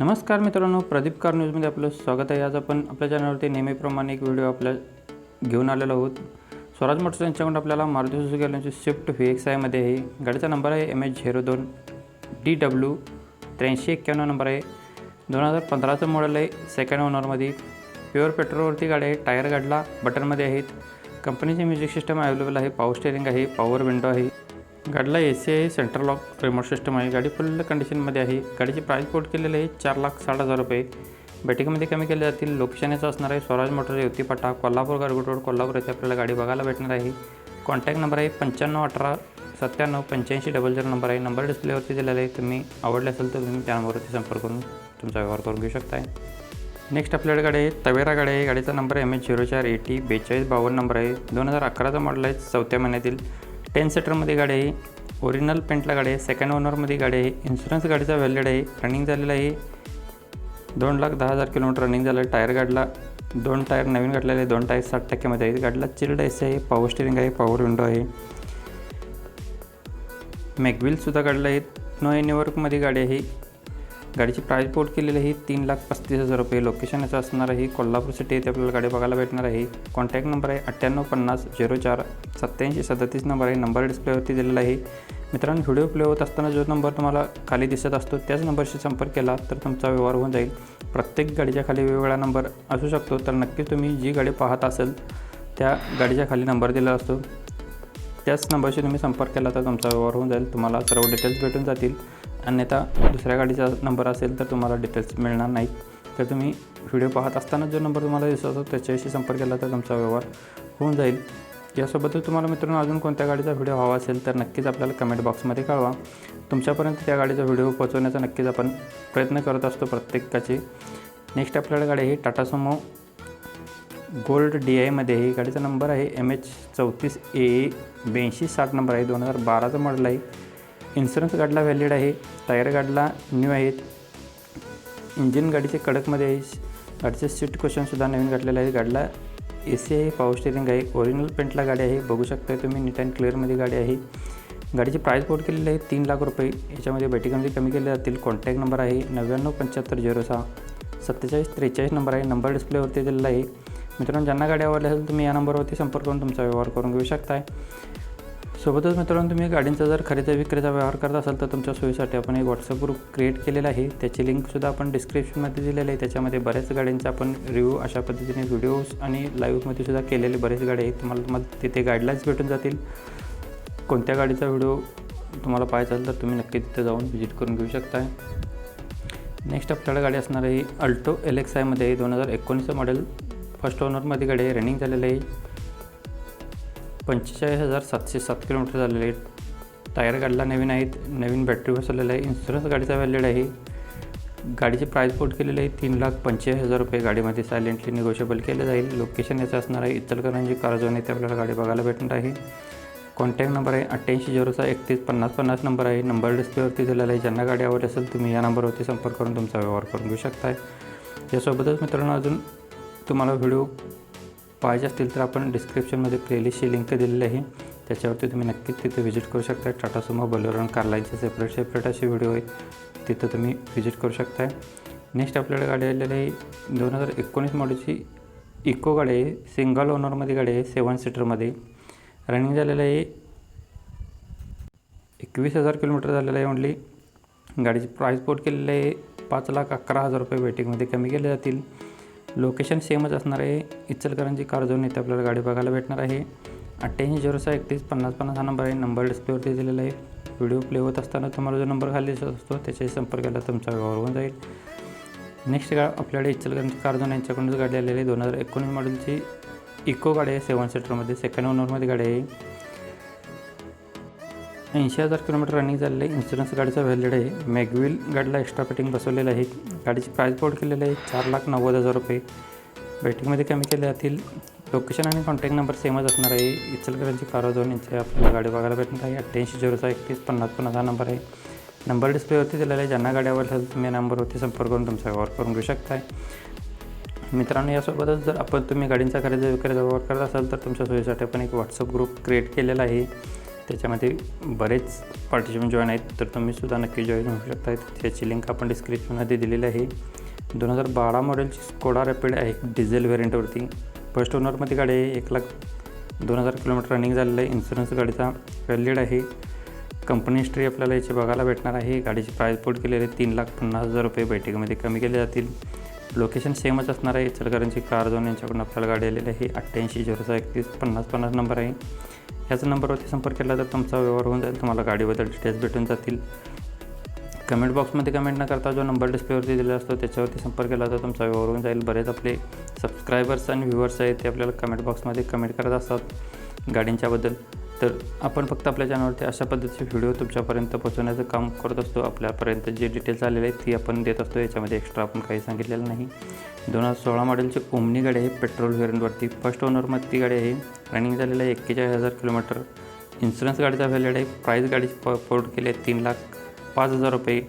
नमस्कार मित्रांनो प्रदीप कार न्यूजमध्ये आपलं स्वागत आहे. आज आपण आपल्या चॅनलवरती नेहमीप्रमाणे एक व्हिडिओ आपल्या घेऊन आलेलो आहोत. स्वराज मोटर्स यांच्याकडून आपल्याला मारुती सुझुकी यांची स्विफ्ट व्ही एक्स आयमध्ये आहे. गाडीचा नंबर आहे एम एच झिरो दोन डी डब्ल्यू त्र्याऐंशी एक्क्याण्णव नंबर आहे. दोन हजार पंधराचं मॉडेल आहे सेकंड ओनरमध्ये प्युअर पेट्रोलवरती गाडी आहे टायर गाडला बटनमध्ये आहेत. कंपनीचे म्युझिक सिस्टम अवेलेबल आहे पॉवर स्टेअरिंग आहे पॉवर विंडो आहे. गाडीला ए सी आहे सेंट्रल लॉक रिमोट सिस्टम आहे. गाडी फुल कंडिशनमध्ये आहे. गाडीची प्राईस कोट केलेली आहे चार लाख साठ हजार रुपये. बॅटिंगमध्ये कमी केले जातील. लोकेशन याचं असणार आहे स्वराज मोटर युतीपाटा कोल्हापूर गारगोट रोड कोल्हापूर येथे आपल्याला गाडी बघायला भेटणार आहे. कॉन्टॅक्ट नंबर आहे पंच्याण्णव अठरा सत्त्याण्णव पंच्याऐंशी डबल झिरो नंबर आहे. नंबर डिस्प्लेवरती दिलेला आहे. तुम्ही आवडले असेल तर तुम्ही त्या नंबरवरती संपर्क करून तुमचा व्यवहार करून घेऊ शकताय. नेक्स्ट आपल्याकडे गाडी आहे. तवेरा गाडी आहे. गाडीचा नंबर एम एच झिरो चार एटी बेचाळीस बावन्न नंबर आहे. दोन हजार अकराचा मॉडल आहे. चौथ्या महिन्यातील. टेन सीटरमध्ये गाडी आहे ओरिजिनल पेंटला गाडी आहे सेकंड ओनरमध्ये गाडी आहे इन्शुरन्स गाडीचा व्हॅलिड आहे रनिंग झालेला आहे. दोन लाख दहा हजार किलोमीटर रनिंग झालं आहे टायर गाडला दोन टायर नवीन काढलेले आहे दोन टायर साठ टक्क्यामध्ये आहेत. गाडीला चिल्ड एसी आहे पॉवर स्टिअरिंग आहे पॉवर विंडो आहे. मॅगविलसुद्धा काढलं आहे. नो एनिवर्कमध्ये गाडी आहे. गाडीची प्राईस पोर्ट केलेली आहे. तीन लाख पस्तीस हजार रुपये. लोकेशन याचं असणार आहे. कोल्हापूर सिटी येथे आपल्याला गाडी बघायला भेटणार आहे. कॉन्टॅक्ट नंबर आहे अठ्ठ्याण्णव पन्नास झिरो चार सत्त्याऐंशी सदतीस नंबर आहे. नंबर डिस्प्लेवरती दिलेला आहे. मित्रांनो व्हिडिओ प्ले होत असताना जो नंबर तुम्हाला खाली दिसत असतो त्याच नंबरशी संपर्क केला तर तुमचा व्यवहार होऊन जाईल. प्रत्येक गाडीच्या खाली वेगवेगळा नंबर असू शकतो तर नक्कीच तुम्ही जी गाडी पाहत असेल त्या गाडीच्या खाली नंबर दिलेला असतो. त्याच नंबरशी तुम्ही संपर्क केला तर तुमचा व्यवहार होऊन जाईल. तुम्हाला सर्व डिटेल्स भेटून जातील. अन्यथा दुसऱ्या गाडीचा नंबर असेल तर तुम्हाला डिटेल्स मिळणार नाहीत. तर तुम्ही व्हिडिओ पाहत असताना जो नंबर तुम्हाला दिसत असतो त्याच्याशी संपर्क केला तर तुमचा व्यवहार होऊन जाईल. यासोबतच तुम्हाला मित्रांनो अजून कोणत्या गाडीचा व्हिडिओ हवा असेल तर नक्कीच आपल्याला कमेंट बॉक्समध्ये कळवा. तुमच्यापर्यंत त्या गाडीचा व्हिडिओ पोहोचवण्याचा नक्कीच आपण प्रयत्न करत असतो प्रत्येकाची. नेक्स्ट आपल्याला गाडी आहे टाटा सुमो गोल्ड डी आयमध्ये ही गाडीचा नंबर आहे एम एच चौतीस ए ब्याऐंशी साठ नंबर आहे. दोन हजार बाराचा मॉडल आहे. इन्शुरन्स गाडीला व्हॅलिड आहे टायर गाडला न्यू आहेत. इंजिन गाडीचे कडकमध्ये आहे. गाडीचे सीट क्वेश्चनसुद्धा नवीन घातलेलं आहे गाडीला ए सी आहे पॉवर स्टेरिंग आहे. ओरिजिनल पेंटला गाडी आहे. बघू शकता तुम्ही नीट अँड क्लिअरमध्ये गाडी आहे. गाडीची प्राईस कोट केलेली आहे तीन लाख रुपये. याच्यामध्ये बॅटिकमध्ये कमी केले जातील. कॉन्टॅक्ट नंबर आहे नव्याण्णव पंच्याहत्तर झिरो सहा. सत्तेचाळीस त्रेचाळीस नंबर आहे. नंबर डिस्प्लेवरती दिलेला आहे. मित्रांनो ज्यांना गाडी आवडली असेल तुम्ही या नंबरवरती संपर्क करून तुमचा व्यवहार करून घेऊ शकताय. सोबतच मित्रांनो तुम्ही गाडींचा जर खरेदी विक्रीचा व्यवहार करत असाल तर तुमच्या सोयीसाठी आपण एक व्हॉट्सअप ग्रुप क्रिएट केलेला आहे. त्याची लिंकसुद्धा आपण डिस्क्रिप्शनमध्ये दिलेली आहे. त्याच्यामध्ये बऱ्याच गाड्यांचा आपण रिव्ह्यू अशा पद्धतीने व्हिडिओज आणि लाईव्हमध्ये सुद्धा केलेले बरेच गाडी आहेत. तुम्हाला तुम्हाला तिथे गाईडलाईन्स भेटून जातील. कोणत्या गाडीचा व्हिडिओ तुम्हाला पाहायचा असेल तर तुम्ही नक्की तिथे जाऊन व्हिजिट करून घेऊ शकता नेक्स्ट आपल्याला गाडी असणार आहे अल्टो एल एक्स आयमध्ये दोन हजार एकोणीसचं मॉडेल फर्स्ट ओनरमध्ये गाडी आहे. रनिंग झालेलं आहे. पंचेचाळीस हजार सातशे सात किलोमीटर झालेले आहेत. टायर गाडीला नवीन आहेत. नवीन बॅटरी बसवलेलं आहे. इन्शुरन्स गाडीचा व्हॅलिड आहे. गाडीची प्राईस पोट केलेली आहे. तीन लाख पंचेचाळीस हजार रुपये गाडीमध्ये सायलेंटली निगोशिएबल केलं जाईल. लोकेशन याचं असणार आहे इचलकरंजी कारजोन येथे आपल्याला गाडी बघायला भेटणार आहे. कॉन्टॅक्ट नंबर आहे अठ्ठ्याऐंशी झिरोचा एकतीस पन्नास पन्नास नंबर आहे. नंबर डिस्प्लेवरती दिलेला आहे. ज्यांना गाडी आवडली असेल तुम्ही या नंबरवरती संपर्क करून तुमचा व्यवहार करून घेऊ शकताय. यासोबतच मित्रांनो अजून तुम्हाला व्हिडिओ पाहिजे असतील तर आपण डिस्क्रिप्शनमध्ये प्लेलिस्टची लिंक दिलेली आहे. त्याच्यावरती तुम्ही नक्कीच तिथे व्हिजिट करू शकता. टाटा सुमो बलोरो आणि कारलाईनचे सेपरेट सेपरेट असे व्हिडिओ आहेत. तिथं तुम्ही व्हिजिट करू शकताय नेक्स्ट आपल्याकडे गाडी आलेली आहे. दोन हजार एकोणीस मॉडेलची इको गाडी आहे. सिंगल ओनरमध्ये गाडी आहे. सेवन सीटरमध्ये रनिंग झालेलं आहे. एकवीस हजार किलोमीटर झालेलं आहे ओनली गाडीची प्राईस बोर्ड केलेलं आहे. पाच लाख अकरा हजार रुपये वेटिंगमध्ये कमी केले जातील. लोकेशन सेमच असणार आहे. इचलकरंजी कारजोन येथे आपल्याला गाडी बघायला भेटणार आहे. अठ्ठ्याऐंशी झिरो सहा एकतीस पन्नास पन्नास हा नंबर आहे. नंबर डिस्प्लेवरती दिलेला आहे. व्हिडिओ प्ले होत असताना तुम्हाला जो नंबर खाली दिसत असतो त्याच्याशी संपर्क केला तुमचा व्यवहार होऊन जाईल. नेक्स्ट गा आपल्याकडे इचलकरंजी कारजोन यांच्याकडूनच गाडी आलेली आहे. दोन हजार एकोणीस मॉडेलची इको गाडी आहे. सेवन सीटरमध्ये सेकंड ओनरमध्ये गाडी आहे. ऐंशी हजार किलोमीटर रनिंग झालेलं आहे. इन्शुरन्स गाडीचा व्हॅलिड आहे. मॅगविल गाडीला एक्स्ट्रा फिटिंग बसवलेलं आहे. गाडीची प्राईस बोर्ड केलेलं आहे. चार लाख नव्वद हजार रुपये. बॅटिंगमध्ये कमी केले जातील. लोकेशन आणि कॉन्टॅक्ट नंबर सेमच असणार आहे. इचलकरांची कार दोन यांचे आपल्याला गाडी बघायला भेटणार आहे. अठ्ठ्याऐंशी झिरोचा एकतीस पन्नास पन्नास हा नंबर आहे. नंबर डिस्प्लेवरती दिलेला आहे. ज्यांना गाडी आवडली असेल तुम्ही या नंबरवरती संपर्क करून तुमचा व्यवहार करून घेऊ शकताय. मित्रांनो यासोबतच जर आपण तुम्ही गाडींचा खरेदी विक्रीचा व्यवहार करत असाल तर तुमच्या सोयीसाठी आपण एक व्हॉट्सअप ग्रुप क्रिएट केलेला आहे. त्याच्यामध्ये बरेच पार्टिसिपंट जॉईन आहेत तर तुम्ही सुद्धा नक्की जॉईन होऊ शकता त्याची लिंक आपण डिस्क्रिप्शनमध्ये दिलेली आहे. दोन हजार बारा मॉडेलची स्कोडा रॅपिड आहे डिझेल व्हेरियंटवरती फर्स्ट ओनरमध्ये गाडी आहे एक लाख दोन हजार किलोमीटर रनिंग झालेलं आहे. इन्शुरन्स गाडीचा व्हॅलिड आहे. कंपनी हिस्ट्री आपल्याला याची बघायला भेटणार आहे. गाडीची प्राईस पोट केलेली आहे तीन लाख पन्नास हजार रुपये. बैठकीमध्ये कमी केले जातील. लोकेशन सेमच असणार आहे. इचलकरांची कार झोन यांच्याकडून आपल्याला गाडी आलेली आहे. अठ्ठ्याऐंशी झिरो सहा एकतीस पन्नास पन्नास नंबर आहे. ह्याच नंबरवरती संपर्क केला तर तुमचा व्यवहार होऊन जाईल तुम्हाला गाडीबद्दल डिटेल्स भेटून जातील. कमेंट बॉक्समध्ये कमेंट न करता जो नंबर डिस्प्लेवरती दिलेला असतो त्याच्यावरती संपर्क केला तर तुमचा व्यवहार होऊन जाईल. बरेच आपले सबस्क्रायबर्स आणि व्ह्युअर्स आहेत ते आपल्याला कमेंट बॉक्समध्ये कमेंट करत असतात. गाडींच्याबद्दल. तर आपण फक्त आपल्या चॅनलवरती अशा पद्धतीचे व्हिडिओ तुमच्यापर्यंत पोहोचवण्याचं काम करत असतो. आपल्यापर्यंत जे डिटेल्स आलेले आहेत ती आपण देत असतो. याच्यामध्ये एक्स्ट्रा आपण काही सांगितलेलं नाही. दोन हजार सोळा मॉडेलची ओमनी गाडी आहे. पेट्रोल व्हेरियंटवरती फर्स्ट ओनरमध्ये ती गाडी आहे. रनिंग झालेलं आहे एक्केचाळीस हजार किलोमीटर इन्शुरन्स गाडीचा व्हॅलिड आहे. प्राईस गाडीची प पोर्ट केली आहे तीन लाख पाच हजार रुपये.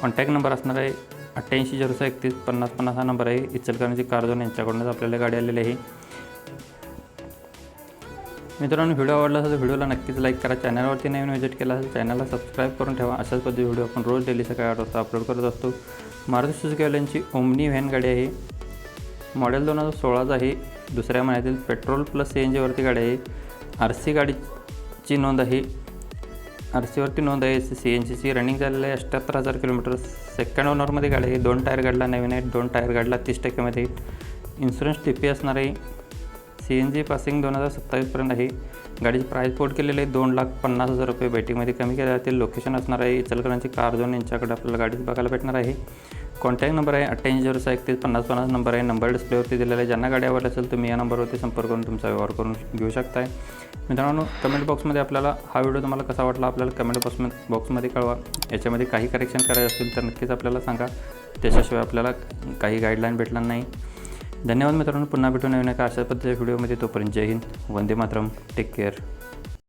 कॉन्टॅक्ट नंबर असणार आहे अठ्ठ्याऐंशी झिरो सहा एकतीस पन्नास पन्नास हा नंबर आहे. इचलकरंजी कारजोन यांच्याकडूनच आपल्याला गाडी आलेली आहे. मित्रांनो व्हिडिओ आवडला असेल तर व्हिडिओला नक्कीच लाईक करा. चॅनलवरती नवीन व्हिजिट केला असेल चॅनलला सबस्क्राईब करून ठेवा. अशाच पद्धती व्हिडिओ आपण रोज डेली सकाळी आठ वाजता अपलोड करत असतो. मारुती सुझुकीवाल्यांची ओमनी व्हॅन गाडी आहे. मॉडेल दोन हजार सोळाचा आहे. दुसऱ्या महिन्यातील पेट्रोल प्लस सी एन जीवरती गाडी आहे. आर सी गाडीची नोंद आहे. आर सीवरती नोंद आहे. सी एन जीची रनिंग झालेलं आहे. अठ्ठ्याहत्तर हजार किलोमीटर सेकंड ओनरमध्ये गाडी आहे. दोन टायर गाडला नवीन आहे. दोन टायर गाडला तीस टक्क्यामध्ये इन्शुरन्स टी पी असणार आहे. सी एन जी पासिंग दोन हजार सत्तावीसपर्यंत आहे. गाडीची प्राईस पोर्ट केलेली आहे दोन लाख पन्नास हजार रुपये. बैठकीमध्ये कमी केल्या जातील. लोकेशन असणार आहे. इचलकरांची कार झोन यांच्याकडे आपल्याला गाडीच बघायला भेटणार आहे. कॉन्टॅक्ट नंबर आहे अठ्ठ्याऐंशी झिरो सहा एकतीस पन्नास पन्नास नंबर आहे. नंबर डिस्प्लेवरती दिलेला आहे. ज्यांना गाडी आवडली असेल तुम्ही या नंबरवरती संपर्क करून तुमचा व्यवहार करून घेऊ शकताय. मित्रांनो कमेंट बॉक्समध्ये आपल्याला हा व्हिडिओ तुम्हाला कसा वाटला आपल्याला कमेंट बॉक्समध्ये बॉक्समध्ये कळवा. याच्यामध्ये काही करेक्शन करायचे असतील तर नक्कीच आपल्याला सांगा. त्याच्याशिवाय आपल्याला काही गाईडलाईन भेटणार नाही. धन्यवाद मित्रांनो. पुन्हा भेटून नवीन एका अशा पद्धतीच्या व्हिडिओमध्ये. तोपर्यंत जय हिंद. वंदे मातरम. Take care